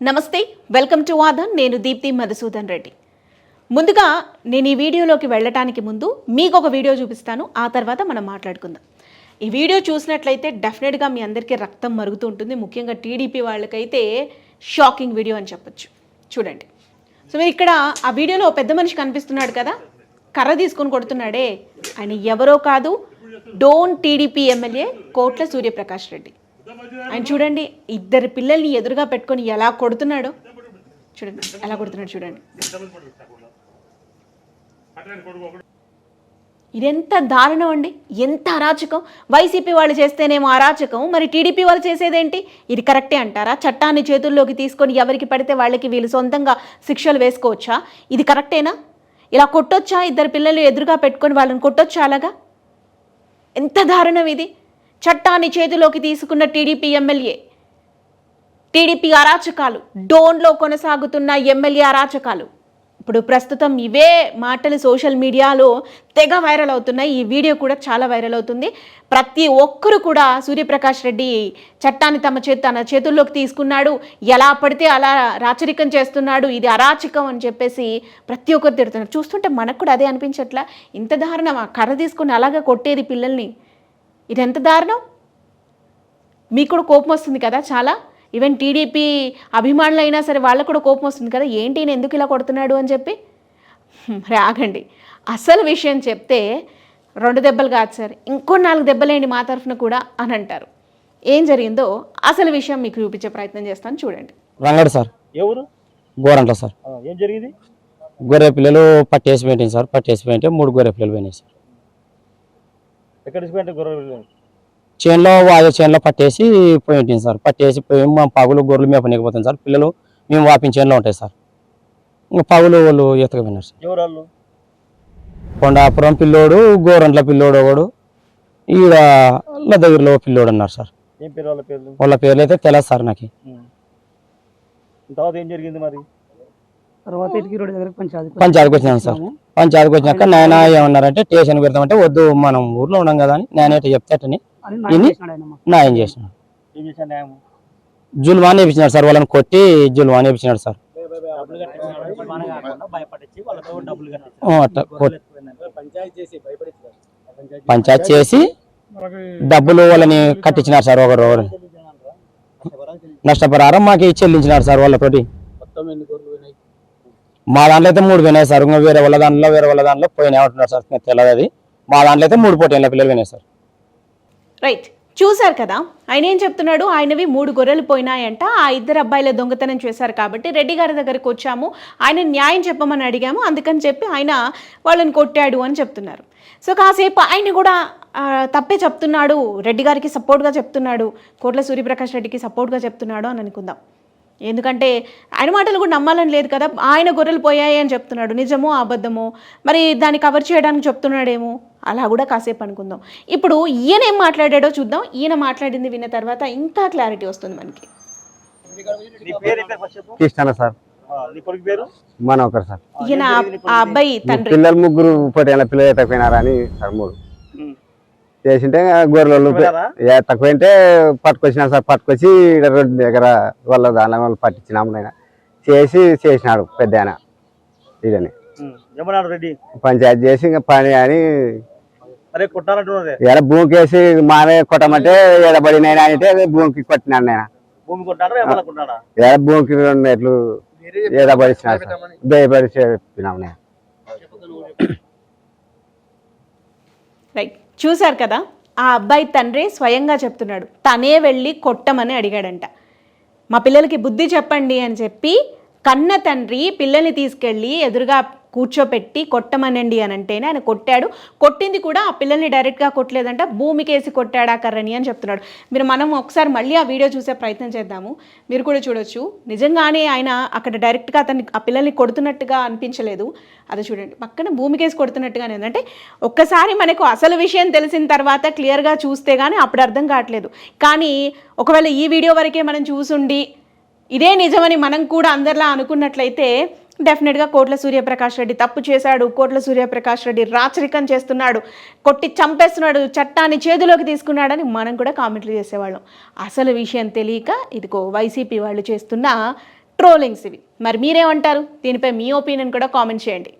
నమస్తే welcome to Aadhan నేను దీప్తి మధుసూదన్ రెడ్డి. ముందుగా నేను ఈ వీడియోలోకి వెళ్ళటానికి ముందు మీకు ఒక వీడియో చూపిస్తాను ఆ తర్వాత మనం మాట్లాడుకుందాం. ఈ వీడియో చూసినట్లయితే డెఫినెట్గా మీ అందరికీ రక్తం మరుగుతూ ఉంటుంది ముఖ్యంగా టీడీపీ వాళ్ళకైతే షాకింగ్ వీడియో అని చెప్పొచ్చు. చూడండి. సో మీరు ఇక్కడ ఆ వీడియోలో పెద్ద మనిషి కనిపిస్తున్నాడు కదా కర్ర తీసుకొని కొడుతున్నాడే. ఆయన ఎవరో కాదు డోన్ టీడీపీ ఎమ్మెల్యే కోట్ల సూర్యప్రకాష్ రెడ్డి. ఆయన చూడండి ఇద్దరు పిల్లల్ని ఎదురుగా పెట్టుకొని ఎలా కొడుతున్నాడో? చూడండి ఎలా కొడుతున్నాడు చూడండి. ఇదెంత దారుణం అండి? ఎంత అరాచకం? వైసీపీ వాళ్ళు చేస్తేనేమో అరాచకం. మరి టీడీపీ వాళ్ళు చేసేదేంటి? ఇది కరెక్టే అంటారా? చట్టాన్ని చేతుల్లోకి తీసుకొని ఎవరికి పడితే వాళ్ళకి వీళ్ళు సొంతంగా శిక్షలు వేసుకోవచ్చా? ఇది కరెక్టేనా? ఇలా కొట్టొచ్చా? ఇద్దరు పిల్లలు ఎదురుగా పెట్టుకొని వాళ్ళని కొట్టొచ్చా అలాగా? ఎంత దారుణం ఇది? చట్టాన్ని చేతిలోకి తీసుకున్న టీడీపీ ఎమ్మెల్యే. టీడీపీ అరాచకాలు డోన్లో కొనసాగుతున్న ఎమ్మెల్యే అరాచకాలు. ఇప్పుడు ప్రస్తుతం ఇవే మాటలు సోషల్ మీడియాలో తెగ వైరల్ అవుతున్నాయి. ఈ వీడియో కూడా చాలా వైరల్ అవుతుంది. ప్రతి ఒక్కరు కూడా సూర్యప్రకాష్ రెడ్డి చట్టాన్ని తమ చేతి తన చేతుల్లోకి తీసుకున్నాడు. ఎలా పడితే అలా రాచరికం చేస్తున్నాడు. ఇది అరాచకం అని చెప్పేసి ప్రతి ఒక్కరు తిడుతున్నారు. చూస్తుంటే మనకు కూడా అదే అనిపించట్లా? ఇంత దారుణం కర్ర తీసుకుని అలాగే కొట్టేది పిల్లల్ని. ఇది ఎంత దారుణం? మీకు కూడా కోపం వస్తుంది కదా చాలా. ఈవెన్ టీడీపీ అభిమానులు అయినా సరే వాళ్ళకు కూడా కోపం వస్తుంది కదా ఏంటి ఈయన ఎందుకు ఇలా కొడుతున్నాడు? అని చెప్పి. ఆగండి. అసలు విషయం చెప్తే రెండు దెబ్బలు కాదు సార్ ఇంకో నాలుగు దెబ్బలేండి మా తరఫున కూడా అని అంటారు. ఏం జరిగిందో అసలు విషయం మీకు చూపించే ప్రయత్నం చేస్తాను చూడండి. రంగడు సార్. ఎవరు గోరంట్ల సార్. ఆ, ఏం జరిగింది? గొర్రె పిల్లలు పట్టేసి పోయింటాయి సార్ పట్టేసి పోయింటే మూడు గొర్రె పిల్లలు పోయినాయి సార్. చేనులో వాయు చేనులో పట్టేసి పోయి ఉంటుంది సార్. పట్టేసి పోయి మా పగులు గొర్రెలు మేపనీకపోతాం సార్. పిల్లలు మేము వాపిన చేనులో ఉంటాయి సార్. ఇంకా పగులు వాళ్ళు ఎత్తకపోయినారు సార్. ఎవరు వాళ్ళు కొండాపురం పిల్లోడు గోరంట్ల పిల్లోడు ఒకడు. ఈడ లద్దగిరిలో పిల్లోడు అన్నారు సార్. వాళ్ళ పేర్లు? అయితే తెలియదు సార్ నాకు. తర్వాత ఏం జరిగింది మరి? తర్వాత పంచాయతీ పంచాయతీకి వచ్చినాను సార్. పంచాయతీకి వచ్చినాక నాయన ఏమన్నారంటే స్టేషన్ పెడతామంటే వద్దు మనం ఊర్లో ఉన్నాం కదా అని నేనే చెప్తాటని ఆయన మాకు. న్యాయం చేసినాడు జుల్వాన్ వేపించినాడు సార్ వాళ్ళని కొట్టి జుల్వాన్ వేపించినాడు సార్. పంచాయతీ చేసి భయపడించారు పంచాయతీ చేసి డబ్బులు వాళ్ళని కట్టించినారు సార్ ఒకరు ఒకరు. నష్టపరిహారం మాకు చెల్లించినారు సార్ వాళ్ళతోటి మొత్తం ఎన్ని గొర్రెలు పోయినాయి మా దాంట్లో అయితే మూడు పోయినాయి సార్. ఇంకా వేరే వాళ్ళ దాంట్లో వేరే వాళ్ళ దాంట్లో పోయినాయి అంటున్నారు సార్. నాకు తెలియదు అది. మా దాంట్లో అయితే మూడు పోటీల పిల్లలు పోయినాయి సార్. రైట్ చూశారు కదా? ఆయన ఏం చెప్తున్నాడు? ఆయనవి మూడు గొర్రెలు పోయినాయంట. ఆ ఇద్దరు అబ్బాయిల దొంగతనం చేశారు కాబట్టి రెడ్డి గారి దగ్గరికి వచ్చాము. ఆయన న్యాయం చెప్పమని అడిగాము. అందుకని చెప్పి ఆయన వాళ్ళని కొట్టాడు అని చెప్తున్నారు. సో కాసేపు ఆయన కూడా తప్పే చెప్తున్నాడు. రెడ్డి గారికి సపోర్ట్గా చెప్తున్నాడు. కోట్ల సూర్యప్రకాష్ రెడ్డికి సపోర్ట్గా చెప్తున్నాడు అని అనుకుందాం. ఎందుకంటే ఆయన మాటలు కూడా నమ్మాలని లేదు కదా. ఆయన గొర్రెలు పోయాయి అని చెప్తున్నాడు. నిజమో అబద్ధమో? మరి దాన్ని కవర్ చేయడానికి చెప్తున్నాడేమో? అలా కూడా కాసేపు అనుకుందాం. ఇప్పుడు ఈయన ఏం మాట్లాడాడో చూద్దాం. ఈయన మాట్లాడింది విన్న తర్వాత ఇంకా క్లారిటీ వస్తుంది మనకి. కృష్ణ సార్. మన ఒకరు ఈయన ఆ- అబ్బాయి తండ్రి. పిల్లలు ముగ్గురు పొట్టేళ్ళ పిల్లలు తక్కువైనారా అని సార్ మూడు. చేసింటే గొర్రెలు పోయినారా? తక్కువైంటే పట్టుకొచ్చినా సార్ పట్టుకొచ్చి రోడ్డు దగ్గర వాళ్ళ దాని వాళ్ళు పట్టించినాము నాయన చేసి చేసినాడు పెద్ద ఆయన ఇదని పంచాయతీ చేసి ఇంకా పని అని అరే కొట్టాలంటున్నదే ఎడ భూమికి వేసి మానే కొట్టమంటే ఎడబడినాయన అంటే భూమికి కొట్టినాడు నేను. ఎడ భూమికి రెండు ఎట్లు దయబడి చెప్పినాము నేను. రైట్ చూశారు కదా? ఆ అబ్బాయి తండ్రి స్వయంగా చెప్తున్నాడు. తనే వెళ్ళి కొట్టమని అడిగాడంట. మా పిల్లలకి బుద్ధి చెప్పండి అని చెప్పి కన్న తండ్రి పిల్లల్ని తీసుకెళ్ళి ఎదురుగా కూర్చోపెట్టి కొట్టమనండి అని అంటేనే ఆయన కొట్టాడు. కొట్టింది కూడా ఆ పిల్లల్ని డైరెక్ట్గా కొట్టలేదంట. భూమికేసి కొట్టాడా కర్రని అని చెప్తున్నాడు. మీరు మనం ఒకసారి మళ్ళీ ఆ వీడియో చూసే ప్రయత్నం చేద్దాము. మీరు కూడా చూడొచ్చు. నిజంగానే ఆయన అక్కడ డైరెక్ట్గా అతన్ని ఆ పిల్లల్ని కొడుతున్నట్టుగా అనిపించలేదు. అది చూడండి. పక్కన భూమికేసి కొడుతున్నట్టుగానే ఏంటంటే అంటే ఒక్కసారి మనకు అసలు విషయం తెలిసిన తర్వాత క్లియర్గా చూస్తే కానీ అప్పుడు అర్థం కావట్లేదు. కానీ ఒకవేళ ఈ వీడియో వరకే మనం చూసుండి ఇదే నిజమని మనం కూడా అందరిలా అనుకున్నట్లయితే డెఫినెట్గా కోట్ల సూర్యప్రకాష్ రెడ్డి తప్పు చేశాడు కోట్ల సూర్యప్రకాష్ రెడ్డి రాచరికం చేస్తున్నాడు కొట్టి చంపేస్తున్నాడు చట్టాన్ని చేతిలోకి తీసుకున్నాడని మనం కూడా కామెంట్లు చేసేవాళ్ళం. అసలు విషయం తెలియక ఇదిగో వైసీపీ వాళ్ళు చేస్తున్న ట్రోలింగ్స్ ఇవి మరి మీరేమంటారు? దీనిపై మీ ఒపీనియన్ కూడా కామెంట్ చేయండి.